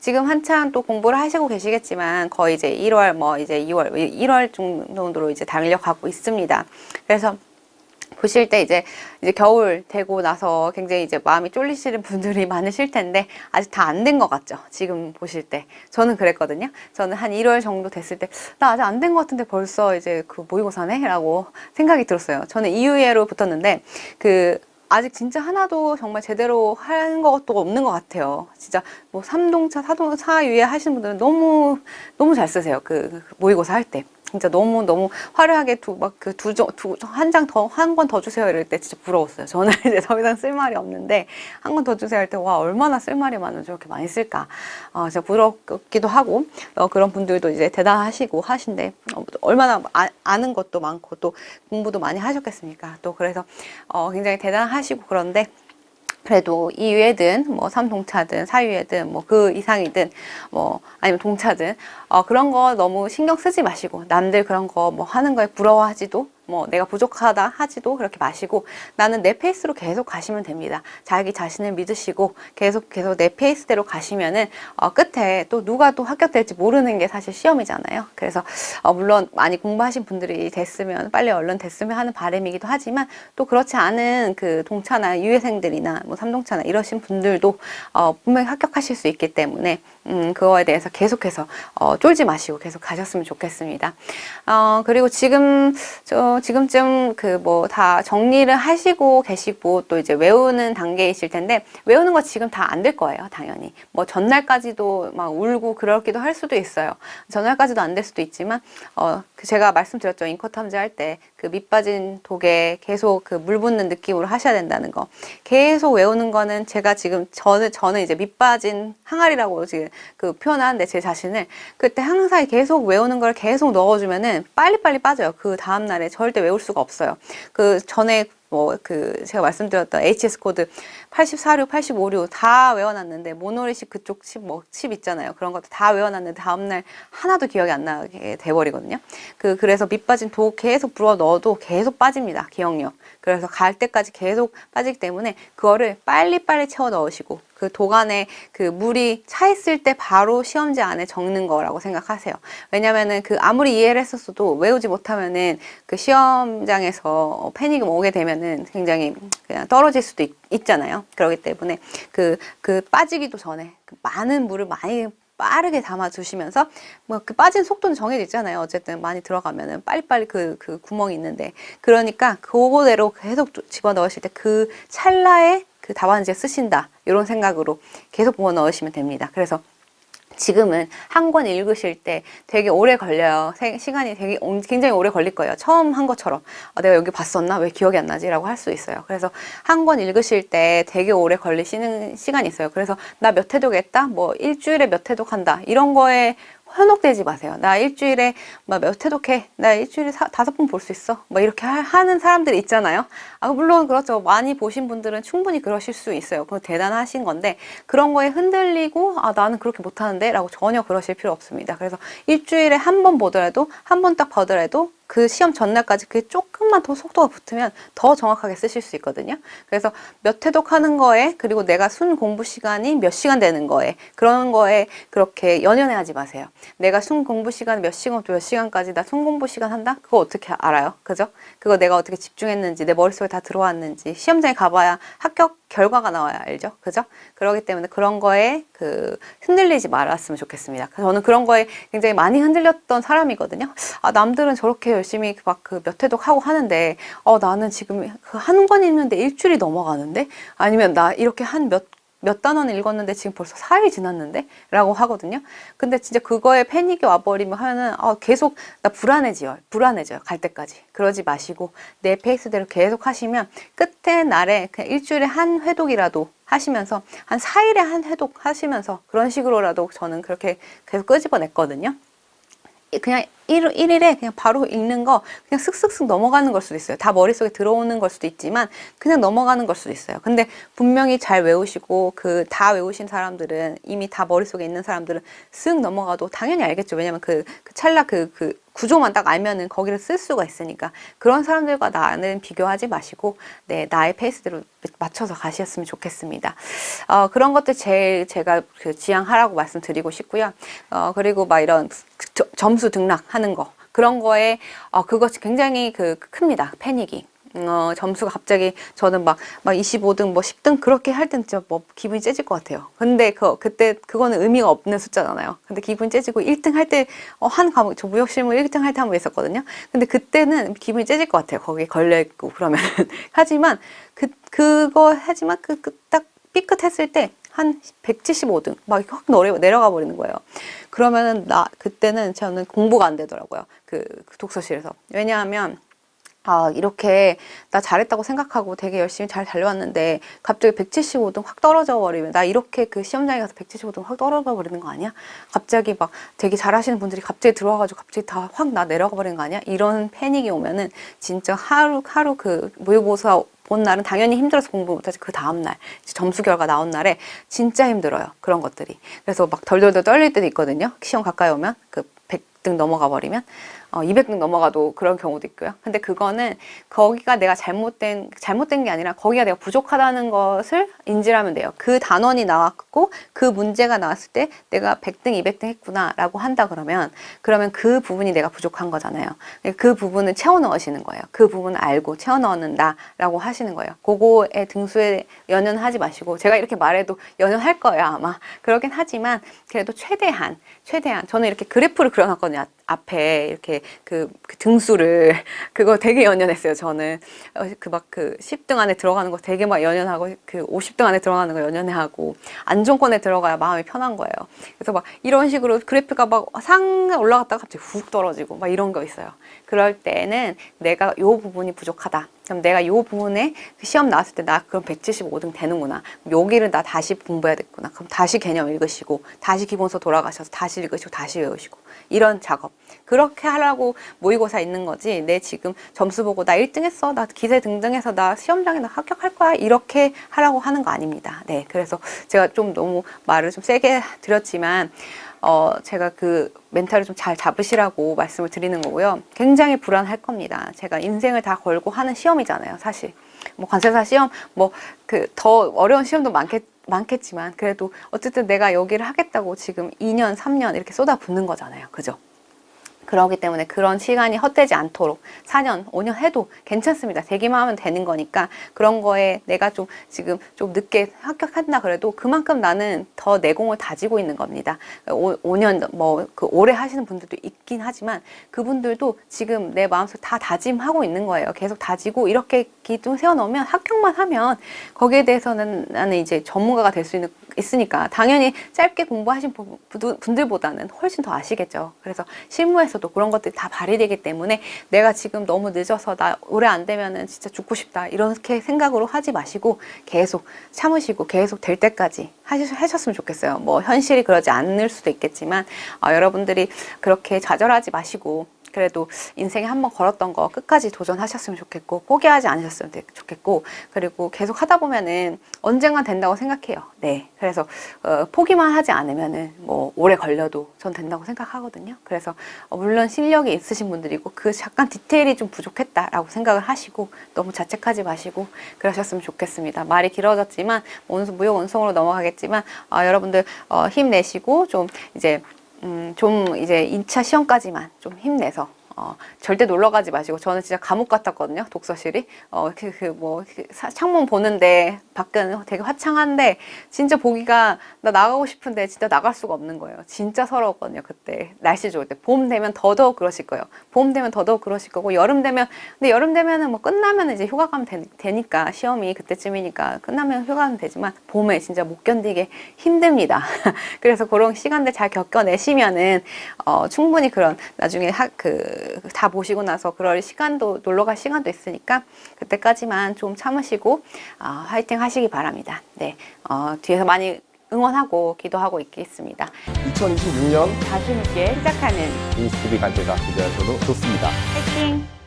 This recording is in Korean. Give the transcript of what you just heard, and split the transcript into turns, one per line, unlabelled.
지금 한창 또 공부를 하시고 계시겠지만 거의 이제 1월 뭐 이제 2월 1월 정도로 이제 달려가고 있습니다. 그래서 보실 때 이제 이제 겨울 되고 나서 굉장히 이제 마음이 쫄리시는 분들이 많으실 텐데 아직 다 안 된 것 같죠. 지금 보실 때 저는 그랬거든요. 저는 한 1월 정도 됐을 때 나 아직 안 된 것 같은데 벌써 이제 그 모의고사네 라고 생각이 들었어요. 저는 이유예로 붙었는데 그 아직 진짜 하나도 정말 제대로 한 것도 없는 것 같아요. 진짜 뭐 삼동차, 사동, 사유예 하시는 분들은 너무 너무 잘 쓰세요. 그, 그 모의고사 할 때. 진짜 너무 너무 화려하게 두 막그 두한 장 더 한 권 더 주세요 이럴 때 진짜 부러웠어요. 저는 이제 더 이상 쓸 말이 없는데 한 권 더 주세요 할 때 와 얼마나 쓸 말이 많으면 저렇게 많이 쓸까. 어, 진짜 부럽기도 하고 어, 그런 분들도 이제 대단하시고 하신데 어, 얼마나 아, 아는 것도 많고 또 공부도 많이 하셨겠습니까. 또 그래서 어, 굉장히 대단하시고 그런데 그래도 이유에든 뭐 삼동차든 사유에든 뭐 그 이상이든 뭐 아니면 동차든 어 그런 거 너무 신경 쓰지 마시고 남들 그런 거 뭐 하는 거에 부러워하지도 뭐 내가 부족하다 하지도 그렇게 마시고 나는 내 페이스로 계속 가시면 됩니다. 자기 자신을 믿으시고 계속 계속 내 페이스대로 가시면은 어 끝에 또 누가 또 합격될지 모르는 게 사실 시험이잖아요. 그래서 어 물론 많이 공부하신 분들이 됐으면 빨리 얼른 됐으면 하는 바람이기도 하지만 또 그렇지 않은 그 동차나 유예생들이나 뭐 삼동차나 이러신 분들도 어 분명히 합격하실 수 있기 때문에 음 그거에 대해서 계속해서 어 쫄지 마시고 계속 가셨으면 좋겠습니다. 어 그리고 지금 저 지금쯤 그 뭐 다 정리를 하시고 계시고 또 이제 외우는 단계이실 텐데 외우는 거 지금 다 안 될 거예요, 당연히. 뭐 전날까지도 막 울고 그렇기도 할 수도 있어요. 전날까지도 안 될 수도 있지만 어그 제가 말씀드렸죠. 인커 탐지 할 때 그 밑빠진 독에 계속 그 물 붓는 느낌으로 하셔야 된다는 거. 계속 외우는 거는 제가 지금 저는 저는 이제 밑빠진 항아리라고 지금 그 표현하는데 제 자신을 그때 항상 계속 외우는 걸 계속 넣어주면은 빨리빨리 빠져요. 그 다음 날에 절대 외울 수가 없어요. 그 전에 뭐 그 제가 말씀드렸던 HS 코드 84류, 85류 다 외워놨는데 모노리식 그쪽 칩, 뭐, 칩 있잖아요. 그런 것도 다 외워놨는데 다음날 하나도 기억이 안 나게 돼버리거든요. 그 그래서 밑 빠진 독 계속 불어 넣어도 계속 빠집니다. 기억력. 그래서 갈 때까지 계속 빠지기 때문에 그거를 빨리빨리 채워 넣으시고 그 독안에 그 물이 차 있을 때 바로 시험지 안에 적는 거라고 생각하세요. 왜냐면은 그 아무리 이해를 했었어도 외우지 못하면은 그 시험장에서 패닉이 오게 되면 은 굉장히 그냥 떨어질 수도 있, 있잖아요. 그렇기 때문에 그, 그 빠지기도 전에 그 많은 물을 많이 빠르게 담아 두시면서 뭐 그 빠진 속도는 정해져 있잖아요. 어쨌든 많이 들어가면은 빨리빨리 그, 그 구멍이 있는데 그러니까 그거대로 계속 집어 넣으실 때 그 찰나에 그 답안지에 쓰신다 이런 생각으로 계속 부어 넣으시면 됩니다. 그래서 지금은 한 권 읽으실 때 되게 오래 걸려요. 세- 시간이 되게 온- 굉장히 오래 걸릴 거예요. 처음 한 것처럼 어, 내가 여기 봤었나 왜 기억이 안 나지라고 할 수 있어요. 그래서 한 권 읽으실 때 되게 오래 걸리시는 시간이 있어요. 그래서 나 몇 회독 했다, 뭐 일주일에 몇 회독 한다 이런 거에 현혹되지 마세요. 나 일주일에 막몇 회독해. 나 일주일에 사- 다섯 번 볼 수 있어. 막 이렇게 하- 하는 사람들이 있잖아요. 아, 물론 그렇죠. 많이 보신 분들은 충분히 그러실 수 있어요. 그거 대단하신 건데 그런 거에 흔들리고 아, 나는 그렇게 못하는데 라고 전혀 그러실 필요 없습니다. 그래서 일주일에 한 번 보더라도 한 번 딱 보더라도 그 시험 전날까지 그게 조금만 더 속도가 붙으면 더 정확하게 쓰실 수 있거든요. 그래서 몇 회독 하는 거에 그리고 내가 순 공부 시간이 몇 시간 되는 거에 그런 거에 그렇게 연연해 하지 마세요. 내가 순 공부 시간 몇 시간부터 몇 시간까지 나 순 공부 시간 한다? 그거 어떻게 알아요? 그죠? 그거 내가 어떻게 집중했는지 내 머릿속에 다 들어왔는지 시험장에 가봐야 합격 결과가 나와야 알죠? 그죠? 그렇기 때문에 그런 거에 그 흔들리지 말았으면 좋겠습니다. 저는 그런 거에 굉장히 많이 흔들렸던 사람이거든요. 아, 남들은 저렇게 열심히 막 그 몇 회독 하고 하는데, 어, 나는 지금 그 한 권 읽는데 일주일이 넘어가는데? 아니면 나 이렇게 한 몇, 몇 단원 읽었는데 지금 벌써 4일 지났는데? 라고 하거든요. 근데 진짜 그거에 패닉이 와버리면 하면은, 어, 계속 나 불안해져요. 불안해져요. 갈 때까지. 그러지 마시고, 내 페이스대로 계속 하시면, 끝에 날에 그냥 일주일에 한 회독이라도 하시면서, 한 4일에 한 회독 하시면서, 그런 식으로라도 저는 그렇게 계속 끄집어냈거든요. 그냥 일, 일일에 그냥 바로 읽는 거 그냥 슥슥슥 넘어가는 걸 수도 있어요. 다 머릿속에 들어오는 걸 수도 있지만 그냥 넘어가는 걸 수도 있어요. 근데 분명히 잘 외우시고 그 다 외우신 사람들은 이미 다 머릿속에 있는 사람들은 쓱 넘어가도 당연히 알겠죠. 왜냐면 그, 그 찰나 그, 그 구조만 딱 알면은 거기를 쓸 수가 있으니까 그런 사람들과 나는 비교하지 마시고 네 나의 페이스대로 맞춰서 가셨으면 좋겠습니다. 어, 그런 것들 제일 제가 그 지향하라고 말씀드리고 싶고요. 어, 그리고 막 이런 저- 점수 등락하는 거 그런 거에 어, 그것이 굉장히 그 큽니다. 패닉이. 어, 점수가 갑자기 저는 막, 막 25등, 뭐 10등 그렇게 할 땐 진짜 뭐 기분이 째질 것 같아요. 근데 그, 그때 그거는 의미가 없는 숫자잖아요. 근데 기분이 째지고 1등 할 때, 어, 한 과목, 저 무역실무 1등 할 때 한 번 있었거든요. 근데 그때는 기분이 째질 것 같아요. 거기에 걸려있고 그러면. 하지만 그, 그거 하지만 그, 그 딱 삐끗했을 때 한 175등 막 확 내려가 버리는 거예요. 그러면은 나 그때는 저는 공부가 안 되더라고요. 그, 그 독서실에서. 왜냐하면 아, 이렇게 나 잘했다고 생각하고 되게 열심히 잘 달려왔는데 갑자기 175등 확 떨어져 버리면 나 이렇게 그 시험장에 가서 175등 확 떨어져 버리는 거 아니야? 갑자기 막 되게 잘하시는 분들이 갑자기 들어와가지고 갑자기 다 확 나 내려가 버리는 거 아니야? 이런 패닉이 오면은 진짜 하루 하루 그 모의고사 본 날은 당연히 힘들어서 공부 못하지 그 다음 날 이제 점수 결과 나온 날에 진짜 힘들어요 그런 것들이. 그래서 막 덜덜덜 떨릴 때도 있거든요. 시험 가까이 오면 그 100등 넘어가 버리면 어, 200등 넘어가도 그런 경우도 있고요. 근데 그거는 거기가 내가 잘못된 잘못된 게 아니라 거기가 내가 부족하다는 것을 인지를 하면 돼요. 그 단원이 나왔고 그 문제가 나왔을 때 내가 100등, 200등 했구나라고 한다 그러면 그러면 그 부분이 내가 부족한 거잖아요. 그 부분을 채워 넣으시는 거예요. 그 부분을 알고 채워 넣는다라고 하시는 거예요. 그거에 등수에 연연하지 마시고 제가 이렇게 말해도 연연할 거예요 아마 그러긴 하지만 그래도 최대한 최대한 저는 이렇게 그래프를 그려놨거든요. 앞에 이렇게 그, 그 등수를 그거 되게 연연했어요 저는. 그막그 10등 안에 들어가는 거 되게 막 연연하고 그 50등 안에 들어가는 거 연연해 하고 안정권에 들어가야 마음이 편한 거예요. 그래서 막 이런 식으로 그래프가 막 상 올라갔다가 갑자기 훅 떨어지고 막 이런 거 있어요. 그럴 때는 내가 요 부분이 부족하다 그럼 내가 요 부분에 그 시험 나왔을 때 나 그럼 175등 되는구나. 여기를 나 다시 공부해야 됐구나. 그럼 다시 개념 읽으시고 다시 기본서 돌아가셔서 다시 읽으시고 다시 외우시고 이런 작업. 그렇게 하라고 모의고사 있는 거지. 내 지금 점수 보고 나 1등 했어. 나 기세 등등해서 나 시험장에 나 합격할 거야. 이렇게 하라고 하는 거 아닙니다. 네. 그래서 제가 좀 너무 말을 좀 세게 드렸지만 어, 제가 그 멘탈을 좀 잘 잡으시라고 말씀을 드리는 거고요. 굉장히 불안할 겁니다. 제가 인생을 다 걸고 하는 시험이잖아요, 사실. 뭐 관세사 시험, 뭐 그 더 어려운 시험도 많겠, 많겠지만 그래도 어쨌든 내가 여기를 하겠다고 지금 2년, 3년 이렇게 쏟아붓는 거잖아요. 그죠? 그러기 때문에 그런 시간이 헛되지 않도록 4년, 5년 해도 괜찮습니다. 되기만 하면 되는 거니까 그런 거에 내가 좀 지금 좀 늦게 합격한다 그래도 그만큼 나는 더 내공을 다지고 있는 겁니다. 5, 5년 뭐 그 오래 하시는 분들도 있긴 하지만 그분들도 지금 내 마음속 다 다짐하고 있는 거예요. 계속 다지고 이렇게 기둥 세워놓으면 합격만 하면 거기에 대해서는 나는 이제 전문가가 될 수 있는 있으니까 당연히 짧게 공부하신 분들보다는 훨씬 더 아시겠죠. 그래서 실무에서도 그런 것들이 다 발휘되기 때문에 내가 지금 너무 늦어서 나 오래 안 되면은 진짜 죽고 싶다 이렇게 생각으로 하지 마시고 계속 참으시고 계속 될 때까지 하셨으면 좋겠어요. 뭐 현실이 그러지 않을 수도 있겠지만 어, 여러분들이 그렇게 좌절하지 마시고 그래도 인생에 한 번 걸었던 거 끝까지 도전하셨으면 좋겠고 포기하지 않으셨으면 되- 좋겠고 그리고 계속 하다 보면은 언젠간 된다고 생각해요. 네. 그래서 어, 포기만 하지 않으면은 뭐 오래 걸려도 전 된다고 생각하거든요. 그래서 어, 물론 실력이 있으신 분들이고 그 잠깐 디테일이 좀 부족했다라고 생각을 하시고 너무 자책하지 마시고 그러셨으면 좋겠습니다. 말이 길어졌지만 원수 무효 원성으로 넘어가겠지만 어, 여러분들 어, 힘내시고 좀 이제 음, 좀 이제 2차 시험까지만 좀 힘내서 어, 절대 놀러 가지 마시고 저는 진짜 감옥 같았거든요 독서실이. 어, 그, 그, 뭐, 그 사- 창문 보는데 밖은 되게 화창한데 진짜 보기가 나 나가고 싶은데 진짜 나갈 수가 없는 거예요. 진짜 서러웠거든요 그때. 날씨 좋을 때. 봄 되면 더더욱 그러실 거예요. 봄 되면 더더욱 그러실 거고 여름 되면 근데 여름 되면은 뭐 끝나면 이제 휴가 가면 되, 니까 시험이 그때쯤이니까 끝나면 휴가 가면 되지만 봄에 진짜 못 견디게 힘듭니다. 그래서 그런 시간들 잘 겪어내시면은 어, 충분히 그런 나중에 그다 보시고 나서 그럴 시간도 놀러 갈 시간도 있으니까 그때까지만 좀 참으시고 어, 화이팅 하시기 바랍니다. 네, 어, 뒤에서 많이 응원하고 기도하고 있겠습니다.
2026년
자신 있게 시작하는
인스티비 간제가 기대하셔도 좋습니다.
화이팅!